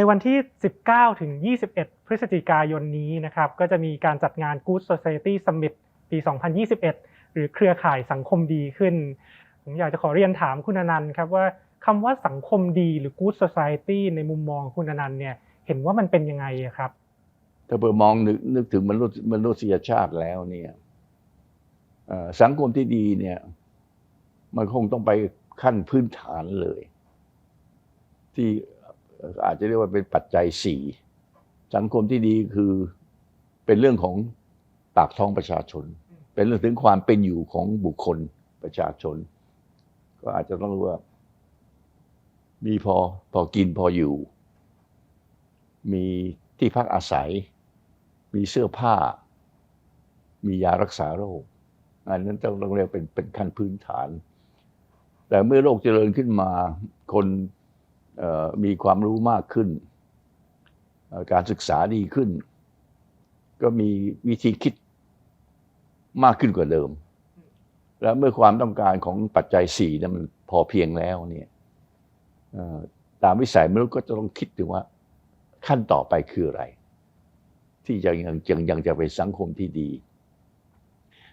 ในวันที่ 19 ถึง 21 พฤศจิกายนนี้นะครับ ก็จะมีการจัดงาน Good Society Summit ปี 2021 หรือเครือข่ายสังคมดีขึ้น ผมอยากจะขอเรียนถามคุณอนันต์ครับว่าคำว่าสังคมดีหรือ Good Society ในมุมมองคุณอนันต์เนี่ย เห็นว่ามันเป็นยังไงครับ ถ้าเปิดมองนึกนึกถึงมนุษย์มนุษยชาติแล้วเนี่ยสังคมที่ดีเนี่ย มันคงต้องไปขั้นพื้นฐานเลย ที่ อาจจะเรียกว่าเป็นปัจจัยสี่สังคมที่ดีคือเป็นเรื่องของปากท้องประชาชน เป็นเรื่องถึงความเป็นอยู่ของบุคคลประชาชน ก็อาจจะต้องรู้ว่า มีพอพอกินพออยู่ มีที่พักอาศัย มีเสื้อผ้า มียารักษาโรคอันนั้นต้องต้องเรียกเป็นเป็นขั้นพื้นฐาน แต่เมื่อโลกเจริญขึ้นมาคน มีความรู้มากขึ้น การศึกษาดีขึ้น ก็มีวิธีคิดมากขึ้นกว่าเดิม และเมื่อความต้องการของปัจจัยสี่นั้นมันพอเพียงแล้วเนี่ยตามวิสัยมนุษย์ก็จะต้องคิดถึงว่าขั้นต่อไปคืออะไร ที่จะยังยังยังจะเป็นสังคมที่ดี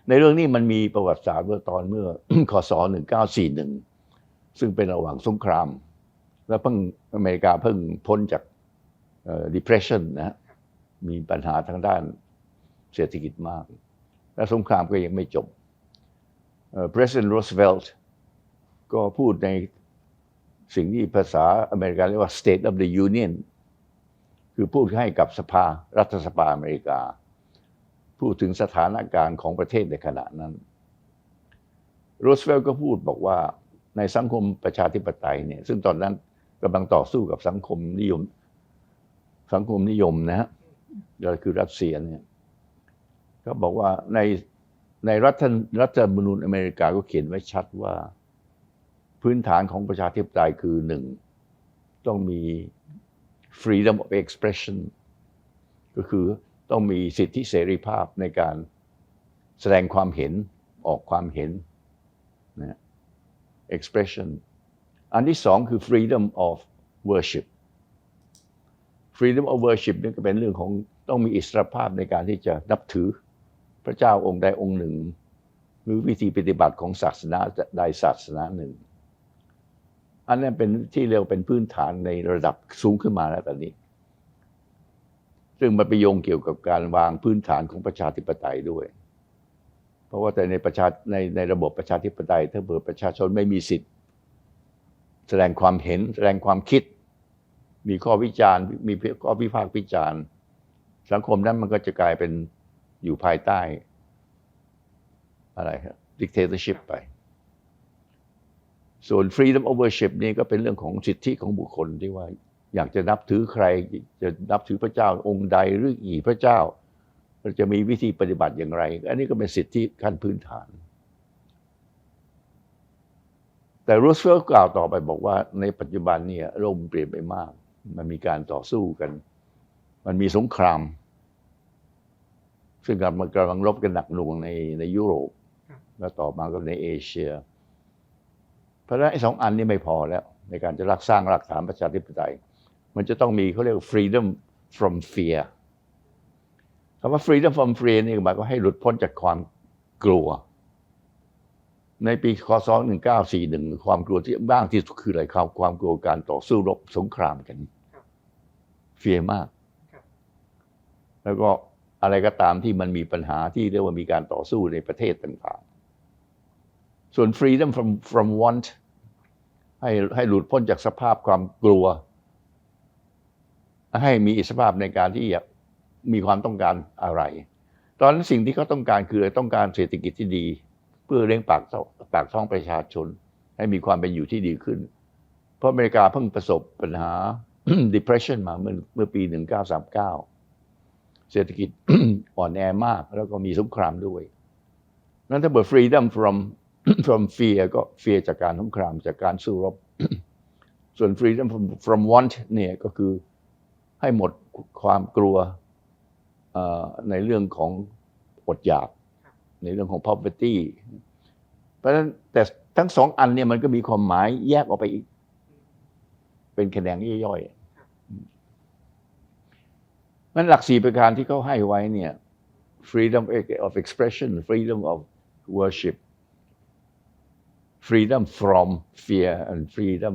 ในเรื่องนี้มันมีประวัติศาสตร์เมื่อตอนเมื่อคศ1941 ซึ่งเป็นระหว่างสงคราม แล้วเพิ่งอเมริกาเพิ่งพ้นจาก depression นะฮะมีปัญหาทางด้านเศรษฐกิจมาก และสงครามก็ยังไม่จบเอ่อ President Roosevelt ก็พูดในสิ่งที่ภาษาอเมริกันเรียกว่า State of the Union คือพูดให้กับสภารัฐสภาอเมริกา พูดถึงสถานการณ์ของประเทศในขณะนั้นโรสเวลก็พูดบอกว่าในสังคมประชาธิปไตยเนี่ยซึ่งตอนนั้น กำลังต่อสู้กับสังคมนิยม สังคมนิยมนะฮะก็คือรัสเซียเนี่ยก็บอกว่าในในรัฐรัฐธรรมนูญอเมริกาก็เขียนไว้ชัดว่า พื้นฐานของประชาธิปไตยคือหนึ่ง ต้องมี freedom of expression ก็คือต้องมีสิทธิเสรีภาพในการแสดงความเห็นออกความเห็นนะ expression อันที่สองคือ freedom of worship freedom of worship นี่ก็เป็นเรื่องของต้องมีอิสรภาพในการที่จะนับถือพระเจ้าองค์ใดองค์หนึ่ง หรือวิธีปฏิบัติของศาสนาใดศาสนาหนึ่ง อันนั้นเป็นที่เรียกว่าเป็นพื้นฐานในระดับสูงขึ้นมาแล้วตอนนี้ ซึ่งมันไปโยงเกี่ยวกับการวางพื้นฐานของประชาธิปไตยด้วย เพราะว่าแต่ในประชาในในระบบประชาธิปไตย ถ้าเกิดประชาชนไม่มีสิทธิ์ แสดงความเห็น แสดงความคิด มีข้อวิจารณ์ มีข้อวิพากษ์วิจารณ์ สังคมนั้นมันก็จะกลายเป็นอยู่ภายใต้ อะไรครับ dictatorship ไป ส่วน freedom of worship นี่ก็เป็นเรื่องของสิทธิของบุคคลที่ว่าอยากจะนับถือใคร จะนับถือพระเจ้าองค์ใดหรือกี่พระเจ้าจะมีวิธีปฏิบัติอย่างไร อันนี้ก็เป็นสิทธิขั้นพื้นฐาน แต่รูสเวลต์กล่าวต่อไปบอกว่าในปัจจุบันเนี่ยโลกมันเปลี่ยนไปมาก มันมีการต่อสู้กัน มันมีสงคราม ซึ่งกำลังกำลังรบกันหนักหน่วงในในยุโรป แล้วต่อมาก็ในเอเชีย เพราะฉะนั้นไอ้สองอันนี้ไม่พอแล้ว ในการจะรักสร้างหลักฐานประชาธิปไตย มันจะต้องมีเขาเรียกว่า freedom from fear คำว่า freedom from fear นี่หมายก็ให้หลุดพ้นจากความกลัว ในปีคศ1941 ความกลัวที่บ้างที่สุดคืออะไรครับ ความกลัวการต่อสู้รบสงครามกันเฟียมากครับแล้วก็อะไรก็ตามที่มันมีปัญหาที่เรียกว่ามีการต่อสู้ในประเทศต่างๆ ส่วน freedom from from want ให้ให้หลุดพ้นจากสภาพความกลัว ให้มีอิสรภาพในการที่จะมีความต้องการอะไร ตอนนั้นสิ่งที่เขาต้องการคือต้องการเศรษฐกิจที่ดี เพื่อเลี้ยงปากปากท้องประชาชน ให้มีความเป็นอยู่ที่ดีขึ้น เพราะอเมริกาเพิ่งประสบปัญหา depression มาเมื่อเมื่อปี 1939 เศรษฐกิจอ่อนแอมากแล้วก็มีสงครามด้วย นั้นถ้าเกิด freedom from from fear ก็ fear จากการสงครามจากการสู้รบ ส่วน freedom from from want เนี่ยก็คือให้หมดความกลัวในเรื่องของอดอยาก ในเรื่องของ poverty เพราะฉะนั้นแต่ทั้งสองอันเนี่ยมันก็มีความหมายแยกออกไปอีก เป็นแขนงย่อยๆมันหลักสี่ประการที่เขาให้ไว้เนี่ย freedom of expression freedom of worship freedom from fear and freedom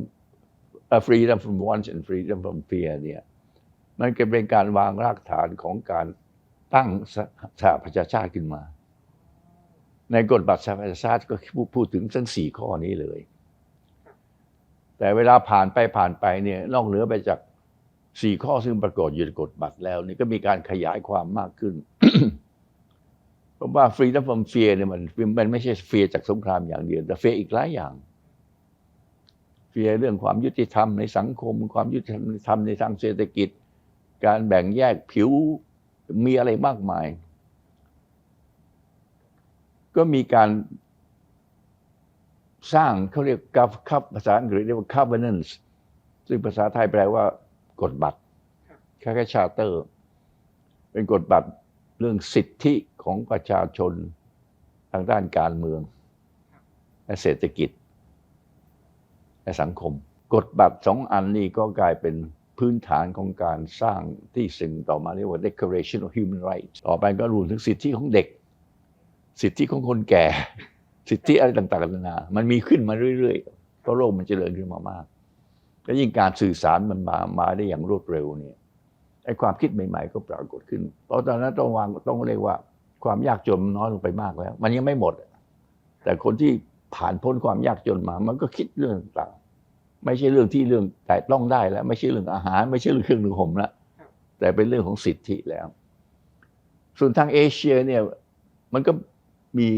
uh, freedom from want and freedom from fear เนี่ยมันก็เป็นการวางรากฐานของการตั้งสสหประชาชาติขึ้นมา ในกฎบัตรสหประชาชาติก็พูดถึงทั้งสี่ข้อนี้เลย แต่เวลาผ่านไปผ่านไปเนี่ยนอกเหนือไปจากสี่ข้อซึ่งปรากฏอยู่ในกฎบัตรแล้ว นี่ก็มีการขยายความมากขึ้น เพราะว่า freedom from fear เนี่ยมันมันไม่ใช่ fear จากสงครามอย่างเดียว แต่ fear อีกหลายอย่าง fear เรื่องความยุติธรรมในสังคม ความยุติธรรมในทางเศรษฐกิจ การแบ่งแยกผิวมีอะไรมากมาย ก็มีการสร้างเขาเรียกกับคับภาษาอังกฤษเรียกว่า covenants ซึ่งภาษาไทยแปลว่ากฎบัตรคล้ายๆชาเตอร์ เป็นกฎบัตรเรื่องสิทธิของประชาชนทางด้านการเมือง และเศรษฐกิจ และสังคม กฎบัตรสองอันนี้ก็กลายเป็นพื้นฐานของการสร้างที่สิ่งต่อมาเรียกว่า Declaration of Human Rights ต่อไปก็รวมถึงสิทธิของเด็ก สิทธิของคนแก่ สิทธิอะไรต่างๆนานา มันมีขึ้นมาเรื่อยๆเพราะโลกมันเจริญขึ้นมามาก และยิ่งการสื่อสารมันมามาได้อย่างรวดเร็วเนี่ยไอ้ความคิดใหม่ ๆ ก็ปรากฏขึ้น เพราะตอนนั้นต้องวางต้องเรียกว่า ความยากจนน้อยลงไปมากแล้ว มันยังไม่หมด แต่คนที่ผ่านพ้นความยากจนมา มันก็คิดเรื่องต่างๆไม่ใช่เรื่องที่เรื่องแต่ต้องได้แล้ว ไม่ใช่เรื่องอาหาร ไม่ใช่เรื่องเครื่องนึ่งห่มแล้วแต่เป็นเรื่องของสิทธิแล้ว ส่วนทางเอเชียเนี่ยมันก็ มี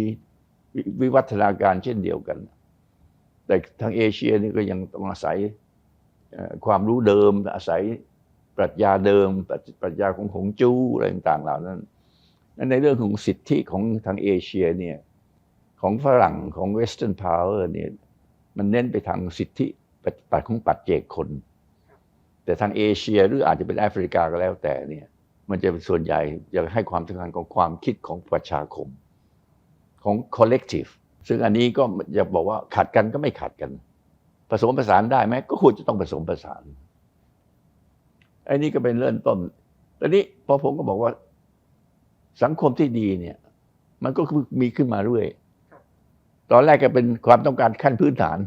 วิวัฒนาการเช่นเดียวกัน แต่ทางเอเชียนี่ก็ยังต้องอาศัยความรู้เดิมอาศัยปรัชญาเดิมปรัชญาของหงจู้อะไรต่างๆเหล่านั้นนั้น ในเรื่องของสิทธิของทางเอเชียเนี่ยของฝรั่งของเวสเทิร์นพาวเวอร์เนี่ยมันเน้นไปทางสิทธิปัจของปัจเจกคน แต่ทางเอเชียหรืออาจจะเป็นแอฟริกาก็แล้วแต่เนี่ยมันจะเป็นส่วนใหญ่จะให้ความสำคัญของความคิดของประชาคม ของ collective ซึ่งอันนี้ก็จะบอกว่าขัดกันก็ไม่ขัดกัน ผสมผสานได้ไหมก็ควรจะต้องผสมผสานอ้นี่ก็เป็นเริ่มต้นตอนนี้พอผมก็บอกว่า สังคมที่ดีเนี่ย มันก็มีขึ้นมาเรื่อยตอนแรกก็เป็นความต้องการขั้นพื้นฐาน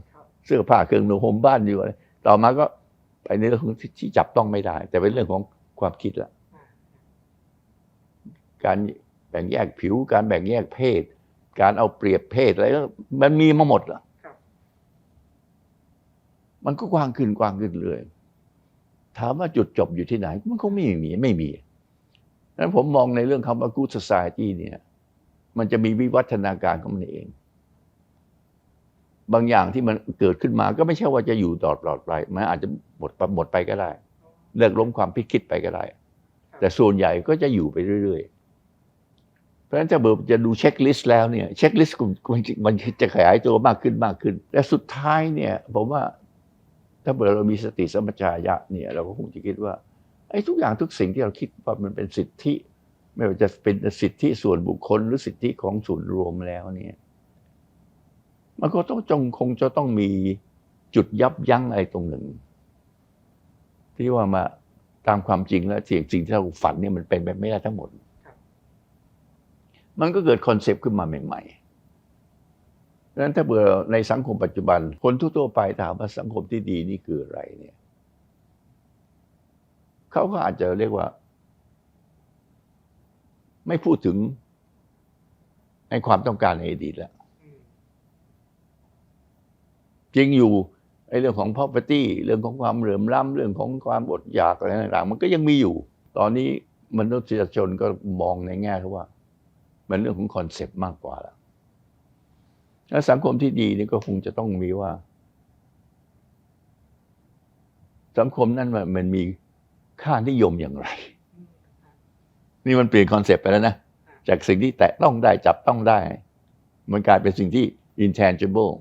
เสื้อผ้าเครื่องนุ่งห่มบ้านอยู่อะไรต่อมาก็ไปในเรื่องของที่จับต้องไม่ได้ แต่เป็นเรื่องของความคิดละการแบ่งแยกผิวการแบ่งแยกเพศ การเอาเปรียบเพศอะไรมันมีมาหมดละมันก็กว้างขึ้นกว้างขึ้นเรื่อยถามว่าจุดจบอยู่ที่ไหน มันคงไม่มีไม่มีนั้นผมมองในเรื่องคำว่า good society เนี่ย มันจะมีวิวัฒนาการของมันเอง บางอย่างที่มันเกิดขึ้นมาก็ไม่ใช่ว่าจะอยู่ตลอดปลอดไป มันอาจจะหมดหมดไปก็ได้ เลิกล้มความพิคิดไปก็ได้ แต่ส่วนใหญ่ก็จะอยู่ไปเรื่อย ๆ เพราะฉะนั้นถ้าเบิร์จะดูเช็คลิสต์แล้วเนี่ยเช็คลิสต์มันจะขยายตัวมากขึ้นมากขึ้น และสุดท้ายเนี่ยผมว่าถ้าเบิร์เรามีสติสัมปชัญญะเนี่ยเราก็คงจะคิดว่าไอ้ทุกอย่างทุกสิ่งที่เราคิดว่ามันเป็นสิทธิ ไม่ว่าจะเป็นสิทธิส่วนบุคคลหรือสิทธิของส่วนรวมแล้วเนี่ย มันก็ต้องจงคงจะต้องมีจุดยับยั้งอะไรตรงหนึ่ง ที่ว่ามาตามความจริงแล้วสิ่งสิ่งที่เราฝันเนี่ยมันเป็นไปไม่ได้ทั้งหมด มันก็เกิดคอนเซปต์ขึ้นมาใหม่ๆดังนั้นถ้าเบื่อในสังคมปัจจุบัน คนทั่วๆไปถามว่าสังคมที่ดีนี่คืออะไรเนี่ยเขาก็อาจจะเรียกว่า ไม่พูดถึงในความต้องการในอดีตแล้วจริงอยู่ไอ้เรื่องของ property เรื่องของความเหลื่อมล้ำเรื่องของความอดอยากอะไรต่างๆมันก็ยังมีอยู่ ตอนนี้มนุษยชนก็มองในแง่ที่ว่า มันเรื่องของคอนเซปต์มากกว่าแล้วแล้วสังคมที่ดีนี่ก็คงจะต้องมีว่า สังคมนั้นมันมีค่านิยมอย่างไร นี่มันเปลี่ยนคอนเซปต์ไปแล้วนะ จากสิ่งที่แตะต้องได้จับต้องได้ มันกลายเป็นสิ่งที่ intangible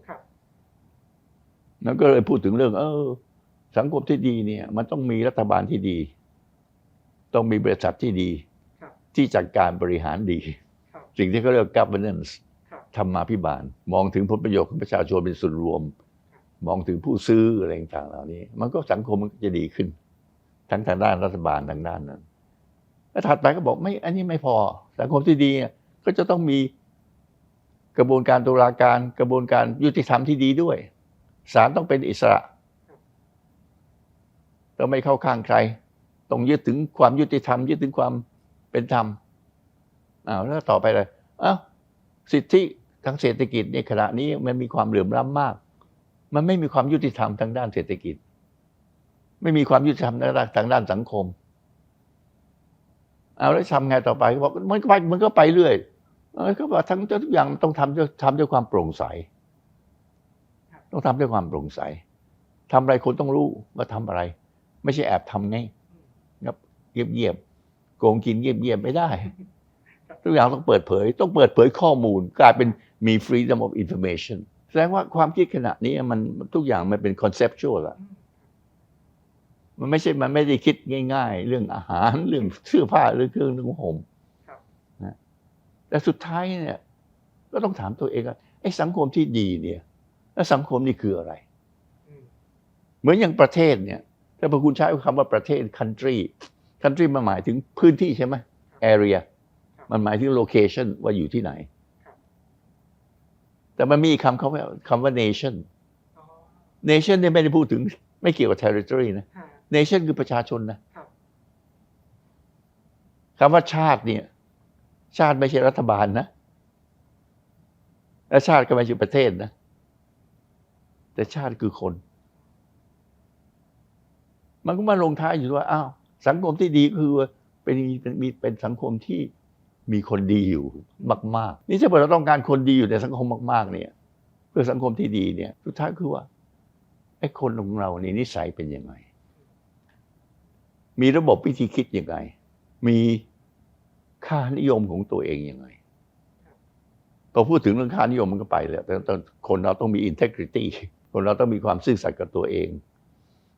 แล้วก็เลยพูดถึงเรื่อง เออ สังคมที่ดีเนี่ย มันต้องมีรัฐบาลที่ดี ต้องมีบริษัทที่ดี ที่จัดการบริหารดี สิ่งที่เขาเรียก governance ธรรมาภิบาล มองถึงผลประโยชน์ของประชาชนเป็นส่วนรวม มองถึงผู้ซื้ออะไรต่างๆเหล่านี้ มันก็สังคมมันก็จะดีขึ้น ทั้งทางด้านรัฐบาลทางด้านนั้นแล้วถัดไปก็บอกไม่อันนี้ไม่พอ สังคมที่ดีเนี่ยก็จะต้องมีกระบวนการตุลาการกระบวนการยุติธรรมที่ดีด้วยศาลต้องเป็นอิสระต้องไม่เข้าข้างใคร ต้องยึดถึงความยุติธรรมยึดถึงความเป็นธรรม อ้าวแล้วต่อไปเลยอ้าวสิทธิทางเศรษฐกิจในขณะนี้มันมีความเหลื่อมล้ำมาก มันไม่มีความยุติธรรมทางด้านเศรษฐกิจ ไม่มีความยุติธรรมทางด้านทางด้านสังคม เอาแล้วทำไงต่อไปบอกมันก็ไปมันก็ไปเรื่อยเออก็บอกทั้งทุกอย่างต้องทำด้วยทำด้วยความโปร่งใส ต้องทำด้วยความโปร่งใสทำอะไรคนต้องรู้ว่าทำอะไร ไม่ใช่แอบทำไงครับเงียบๆโกงกินเงียบๆไม่ได้ ทุกอย่างต้องเปิดเผย ต้องเปิดเผยข้อมูล กลายเป็นมี freedom of information แสดงว่าความคิดขณะนี้มันทุกอย่างมันเป็น conceptual ละมันไม่ใช่มันไม่ได้คิดง่าย ๆ เรื่องอาหารเรื่องเสื้อผ้าเรื่องเครื่องนุ่งห่มครับนะแต่สุดท้ายเนี่ย ก็ต้องถามตัวเองว่าไอ้สังคมที่ดีเนี่ย แล้วสังคมนี่คืออะไรอืมเหมือนอย่างประเทศเนี่ย ถ้าพอคุณใช้คำว่าประเทศ country country มันหมายถึงพื้นที่ใช่ไหม area มันหมายถึง location ว่าอยู่ที่ไหน แต่มันมีคำเขาว่าคำว่า nation อ๋อ nation เนี่ยไม่ได้พูดถึง ไม่เกี่ยวกับ territory นะฮะ nation คือประชาชนนะครับคำว่าชาติเนี่ย ชาติไม่ใช่รัฐบาลนะและชาติก็ไม่ใช่ประเทศนะ แต่ชาติคือคน มันก็มาลงท้ายอยู่ว่าอ้าวสังคมที่ดีก็คือเป็นเป็นมีเป็นสังคมที่ มีคนดีอยู่มาก ๆ นี่ถ้าเกิดเราต้องการคนดีอยู่ในสังคมมาก ๆ เนี่ย เพื่อสังคมที่ดีเนี่ย สุดท้ายคือว่าไอ้คนของเรานี่นิสัยเป็นยังไง มีระบบวิธีคิดยังไง มีค่านิยมของตัวเองยังไงพอพูดถึงเรื่องค่านิยมมันก็ไปแล้วแต่คนเราต้องมี integrity คนเราต้องมีความซื่อสัตย์กับตัวเอง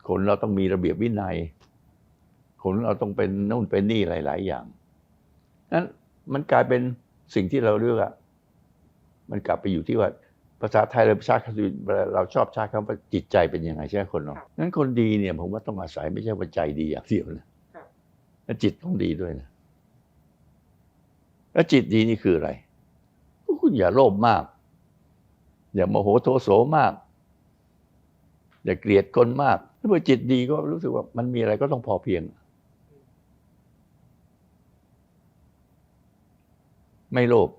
คนเราต้องมีระเบียบวินัย คนเราต้องเป็นนู่นเป็นนี่หลาย ๆ อย่างนั้น มันกลายเป็นสิ่งที่เราเรียกว่ามันกลับไปอยู่ที่ว่าภาษาไทยเราใช้คำเราชอบใช้คำว่าจิตใจเป็นยังไงใช่ไหมคนเรานั้นคนดีเนี่ยผมว่าต้องอาศัยไม่ใช่ว่าใจดีอย่างเดียวนะครับแล้วจิตต้องดีด้วยนะแล้วจิตดีนี่คืออะไรคุณอย่าโลภมาก อย่าโมโหโทโสมาก อย่าเกลียดคนมากถ้าเมื่อจิตดีก็รู้สึกว่ามันมีอะไรก็ต้องพอเพียง ไม่โลภ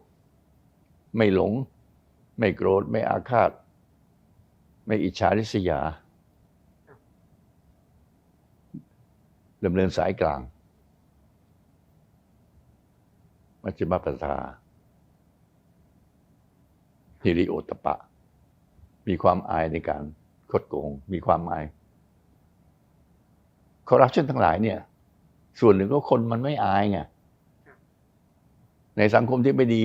ไม่หลง ไม่โกรธ ไม่อาฆาต ไม่อิจฉาริษยาดำเนินสายกลาง มัชฌิมปทาฮิริโอตตปะ มีความอายในการคดโกง มีความอายคอร์รัปชันทั้งหลายเนี่ย ส่วนหนึ่งก็คนมันไม่อายไง ในสังคมที่ไม่ดี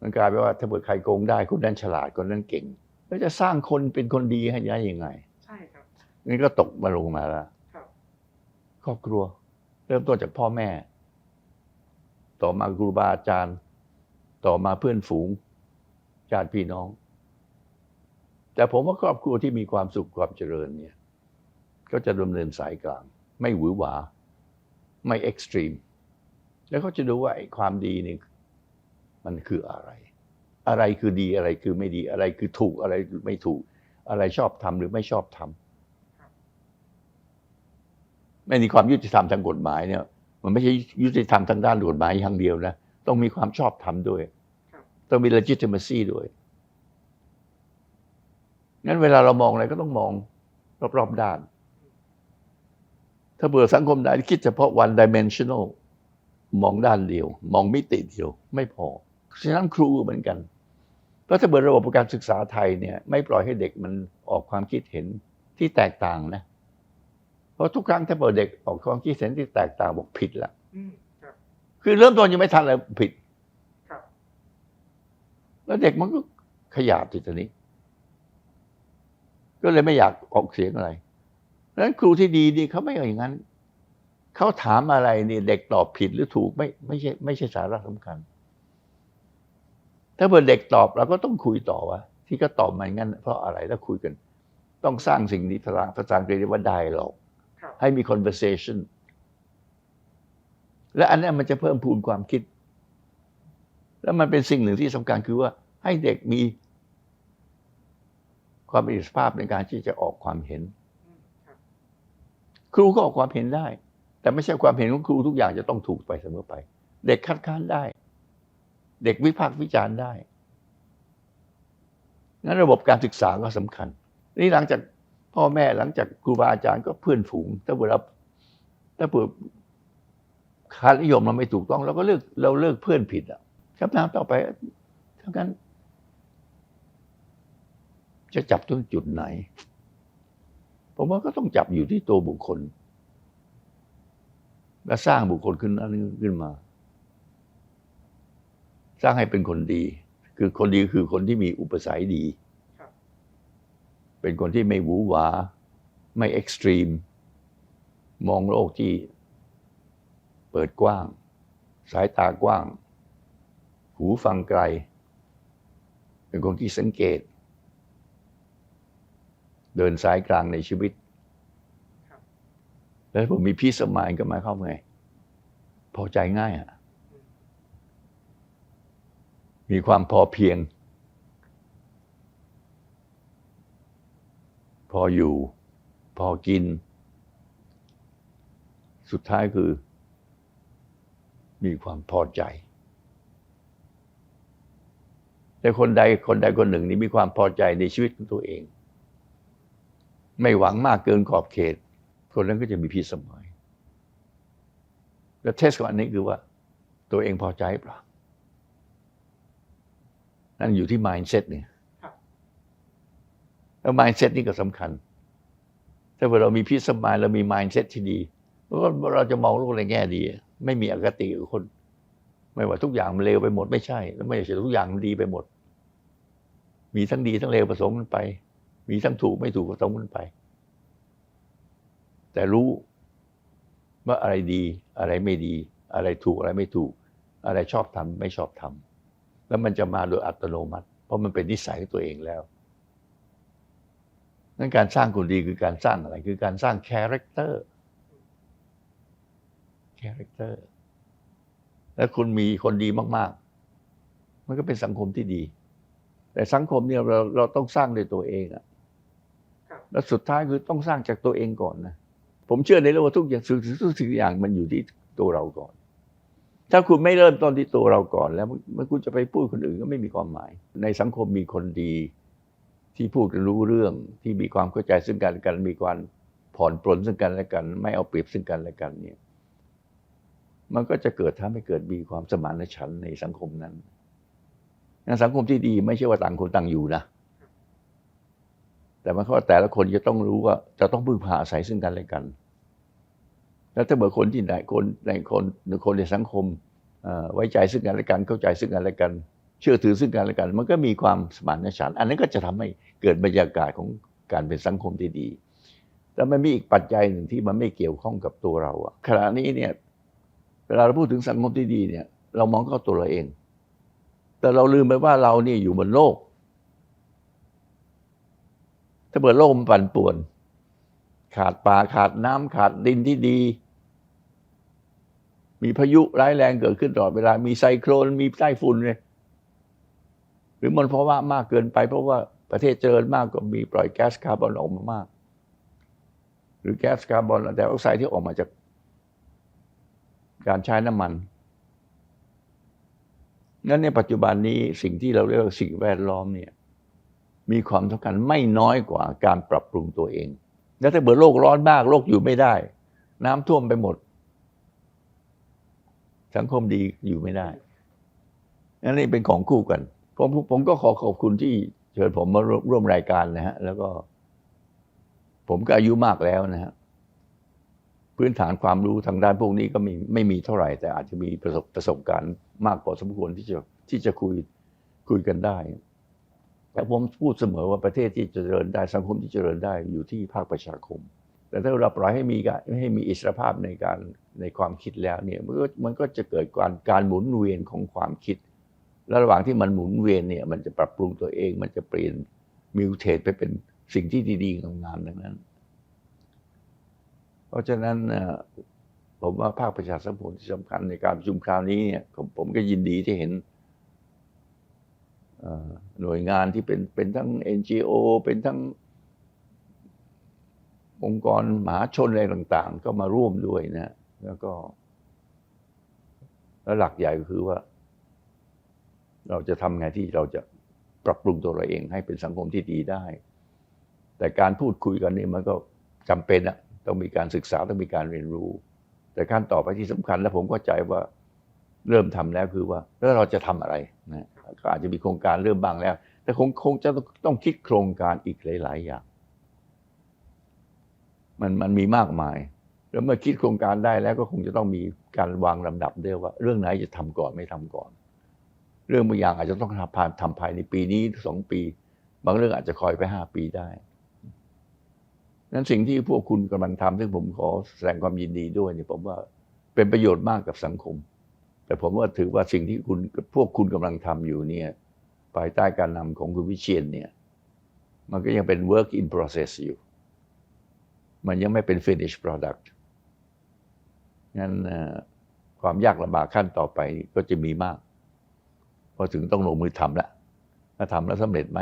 มันกลายเป็นว่าถ้าเกิดใครโกงได้คนนั้นฉลาดคนนั้นเก่ง แล้วจะสร้างคนเป็นคนดีให้ได้ยังไง ใช่ครับนี่ก็ตกมาลงมาแล้วครับครอบครัว เริ่มต้นจากพ่อแม่ ต่อมาครูบาอาจารย์ ต่อมาเพื่อนฝูงญาติพี่น้อง แต่ผมว่าครอบครัวที่มีความสุขความเจริญเนี่ย ก็จะดำเนินสายกลาง ไม่หวือหวา ไม่เอ็กซ์ตรีม แล้วเขาจะดูว่าไอ้ความดีนี่ มันคืออะไร อะไรคือดีอะไรคือไม่ดีอะไรคือถูกอะไรคือไม่ถูก อะไรชอบทำหรือไม่ชอบทำไม่มีความยุติธรรมทางกฎหมายเนี่ย มันไม่ใช่ยุติธรรมทางด้านกฎหมายอย่างเดียวนะต้องมีความชอบธรรมด้วยครับต้องมี legitimacy ด้วยงั้นเวลาเรามองอะไรก็ต้องมองรอบๆด้าน ถ้าเบื่อสังคมใดคิดเฉพาะ one dimensional มองด้านเดียว มองมิติเดียวไม่พอ ฉะนั้นครูเหมือนกันเพราะถ้าเบื่อระบบการศึกษาไทยเนี่ย ไม่ปล่อยให้เด็กมันออกความคิดเห็นที่แตกต่างนะ เพราะทุกครั้งถ้าเปิดเด็กออกความคิดเห็นที่แตกต่างบอกผิดละอืมครับคือเริ่มต้นยังไม่ทันเลยผิดครับแล้วเด็กมันก็ขยาดทีตอนนี้ ก็เลยไม่อยากออกเสียงอะไรดังนั้นครูที่ดีนี่เขาไม่เอาอย่างนั้นเขาถามอะไรนี่เด็กตอบผิดหรือถูกไม่ไม่ใช่ไม่ใช่สาระสำคัญ ถ้าเผื่อเด็กตอบเราก็ต้องคุยต่อว่า ที่ก็ตอบมาอย่างนั้น เพราะอะไรแล้วคุยกัน ต้องสร้างสิ่งนี้ภาษาภาษาอังกฤษเรียกว่า dialogue ครับให้มี conversation และอันเนี้ยมันจะเพิ่มพูนความคิด แล้วมันเป็นสิ่งหนึ่งที่สำคัญคือว่า ให้เด็กมีความมีอิสรภาพในการที่จะออกความเห็น ครูก็ออกความเห็นได้ แต่ไม่ใช่ความเห็นของครูทุกอย่างจะต้องถูกไปเสมอไป เด็กคัดค้านได้ เด็กวิพากษ์วิจารณ์ได้งั้นระบบการศึกษาก็สำคัญ นี่หลังจากพ่อแม่หลังจากครูบาอาจารย์ก็เพื่อนฝูง ถ้าเผื่อเราถ้าเผื่อค่านิยมเราไม่ถูกต้องเราก็เลิกเราเลิกเพื่อนผิดอะคำถามต่อไปถ้างั้น จะจับตรงจุดไหน ผมว่าก็ต้องจับอยู่ที่ตัวบุคคล และสร้างบุคคลขึ้นนั้นขึ้นมา สร้างให้เป็นคนดี คือคนดีคือคนที่มีอุปสัยดีครับเป็นคนที่ไม่หวือหวา ไม่เอ็กซ์ตรีม มองโลกที่เปิดกว้าง สายตากว้าง หูฟังไกล เป็นคนที่สังเกต เดินสายกลางในชีวิตครับแล้วผมมีพีสมายก็หมายความไง พอใจง่ายอะ มีความพอเพียง พออยู่ พอกิน สุดท้ายคือ มีความพอใจ แต่คนใดคนใดคนหนึ่งนี่มีความพอใจในชีวิตของตัวเอง ไม่หวังมากเกินขอบเขต คนนั้นก็จะมีพีสมัยแล้วเทสของอันนี้คือว่า ตัวเองพอใจเปล่า นั่นอยู่ที่ mindset เนี่ยครับแล้ว mindset นี่ก็สำคัญ ถ้าเรามีพิสมายเรามี mindset ที่ดีก็เราจะมองโลกในแง่ดี ไม่มีอคติกับคน ไม่ว่าทุกอย่างมันเลวไปหมดไม่ใช่ แล้วไม่ใช่ทุกอย่างมันดีไปหมด มีทั้งดีทั้งเลวผสมกันไป มีทั้งถูกไม่ถูกผสมกันไป แต่รู้ว่าอะไรดีอะไรไม่ดี อะไรถูกอะไรไม่ถูก อะไรชอบทำไม่ชอบทำ แล้วมันจะมาโดยอัตโนมัติ เพราะมันเป็นนิสัยของตัวเองแล้วนั่นการสร้างคนดีคือการสร้างอะไร คือการสร้างคาแรคเตอร์คาแรคเตอร์และคุณมีคนดีมาก ๆ มันก็เป็นสังคมที่ดี แต่สังคมเนี่ยเราเราต้องสร้างด้วยตัวเองอะครับแล้วสุดท้ายคือต้องสร้างจากตัวเองก่อนนะ ผมเชื่อในเรื่องว่าทุกอย่างทุกทุกสิ่งทุกอย่างมันอยู่ที่ตัวเราก่อน ถ้าคุณไม่เริ่มต้นที่ตัวเราก่อน แล้วมันคุณจะไปพูดคนอื่นก็ไม่มีความหมาย ในสังคมมีคนดี ที่พูดรู้เรื่องที่มีความเข้าใจซึ่งกันและกัน มีความผ่อนปลนซึ่งกันและกัน ไม่เอาเปรียบซึ่งกันและกันเนี่ย มันก็จะเกิดทำให้เกิดมีความสมานฉันท์ในสังคมนั้นงั้นสังคมที่ดีไม่ใช่ว่าต่างคนต่างอยู่นะแต่มันก็แต่ละคนจะต้องรู้ว่าจะต้องพึ่งพาอาศัยซึ่งกันและกัน แล้วถ้าเมื่อคนที่ไหนคนในคนในคนในสังคมไว้ใจซึ่งกันและกันเข้าใจซึ่งกันและกัน เชื่อถือซึ่งกันและกัน มันก็มีความสมานฉันท์อันนั้นก็จะทำให้เกิดบรรยากาศของการเป็นสังคมที่ดีแต่มันมีอีกปัจจัยหนึ่งที่มันไม่เกี่ยวข้องกับตัวเราอะขณะนี้เนี่ยเวลาเราพูดถึงสังคมที่ดีเนี่ย เรามองเข้าตัวเราเอง แต่เราลืมไปว่าเราเนี่ยอยู่บนโลก ถ้าเปิดโลกมันปั่นป่วน ขาดป่าขาดน้ำขาดดินที่ดี มีพายุร้ายแรงเกิดขึ้นตลอดเวลา มีไซโครนมีไต้ฝุ่นเลย หรือมันเพราะว่ามากเกินไป เพราะว่าประเทศเจริญมากก็มีปล่อยแก๊สคาร์บอนออกมามาก หรือแก๊สคาร์บอนไดออกไซด์ที่ออกมาจาก การใช้น้ำมันงั้นในปัจจุบันนี้สิ่งที่เราเรียกว่าสิ่งแวดล้อมเนี่ยมีความสำคัญไม่น้อยกว่าการปรับปรุงตัวเอง แล้วถ้าเบิดโลกร้อนมากโลกอยู่ไม่ได้ น้ำท่วมไปหมด สังคมดีอยู่ไม่ได้นั่นนี่เป็นของคู่กันผมผมก็ขอขอบคุณที่เชิญผมมาร่วมรายการนะฮะ แล้วก็ ผมก็อายุมากแล้วนะฮะพื้นฐานความรู้ทางด้านพวกนี้ก็ไม่ไม่มีเท่าไหร่ แต่อาจจะมีประสบประสบการณ์มากพอสมควรที่จะที่จะคุยคุยกันได้ แต่ผมพูดเสมอว่าประเทศที่เจริญได้สังคมที่เจริญได้อยู่ที่ภาคประชาคม แต่ถ้าเราปล่อยให้มีการให้มีอิสรภาพในการในความคิดแล้วเนี่ยมันก็มันก็จะเกิดการการหมุนเวียนของความคิด และระหว่างที่มันหมุนเวียนเนี่ยมันจะปรับปรุงตัวเองมันจะเปลี่ยนมิวเทตไปเป็นสิ่งที่ดีๆงามๆดังนั้น เพราะฉะนั้นผมว่าภาคประชาสังคมที่สำคัญในการประชุมคราวนี้เนี่ยผมผมก็ยินดีที่เห็น หน่วยงานที่เป็นเป็นทั้ง NGO เป็นทั้งองค์กรมหาชนอะไรต่าง ๆ ก็มาร่วมด้วยนะ แล้วก็ แล้วหลักใหญ่ก็คือว่า เราจะทำไงที่เราจะปรับปรุงตัวเราเองให้เป็นสังคมที่ดีได้ แต่การพูดคุยกันนี่มันก็จำเป็นอะต้องมีการศึกษาต้องมีการเรียนรู้ แต่ขั้นต่อไปที่สำคัญ และผมก็ใจว่าเริ่มทำแล้วคือว่า แล้วเราจะทำอะไรนะ ก็อาจจะมีโครงการเริ่มบ้างแล้ว แต่คงคงจะต้องคิดโครงการอีกหลาย ๆ อย่าง มันมันมีมากมาย แล้วเมื่อคิดโครงการได้แล้วก็คงจะต้องมีการวางลำดับด้วยว่า เรื่องไหนจะทำก่อนไม่ทำก่อน เรื่องบางอย่างอาจจะต้องทำภายทำภายในปีนี้สองปี บางเรื่องอาจจะคอยไปห้าปีได้นั้นสิ่งที่พวกคุณกำลังทำซึ่งผมขอแสดงความยินดีด้วยเนี่ยผมว่าเป็นประโยชน์มากกับสังคม แต่ผมว่าถือว่าสิ่งที่คุณพวกคุณกำลังทำอยู่เนี่ยภายใต้การนำของคุณวิเชียนเนี่ย มันก็ยังเป็น work in process อยู่ มันยังไม่เป็น finished product งั้นความยากลำบากขั้นต่อไปก็จะมีมากพอถึงต้องลงมือทำแล้วถ้าทำแล้วสำเร็จไหม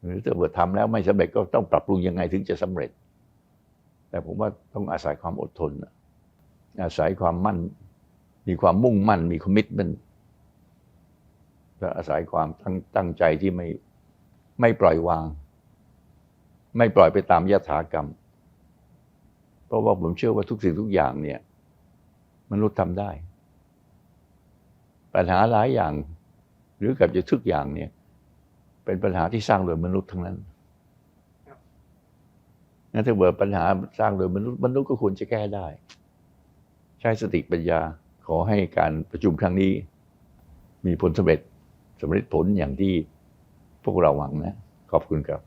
หรือถ้าเกิดทำแล้วไม่สำเร็จก็ต้องปรับปรุงยังไงถึงจะสำเร็จ แต่ผมว่าต้องอาศัยความอดทนอาศัยความมั่น มีความมุ่งมั่นมีคอมมิตเมนต์และอาศัยความตั้งตั้งใจที่ไม่ไม่ปล่อยวาง ไม่ปล่อยไปตามยถากรรม เพราะว่าผมเชื่อว่าทุกสิ่งทุกอย่างเนี่ย มนุษย์ทำได้ ปัญหาหลายอย่าง หรือเกับจะทุกอย่างเนี่ย เป็นปัญหาที่สร้างโดยมนุษย์ทั้งนั้นงั้นถ้าเกิดปัญหาสร้างโดยมนุษย์มนุษย์ก็ควรจะแก้ได้ ใช้สติปัญญา ขอให้การประชุมครั้งนี้ มีผลสำเร็จสำเร็จผลอย่างที่พวกเราหวังนะ ขอบคุณครับ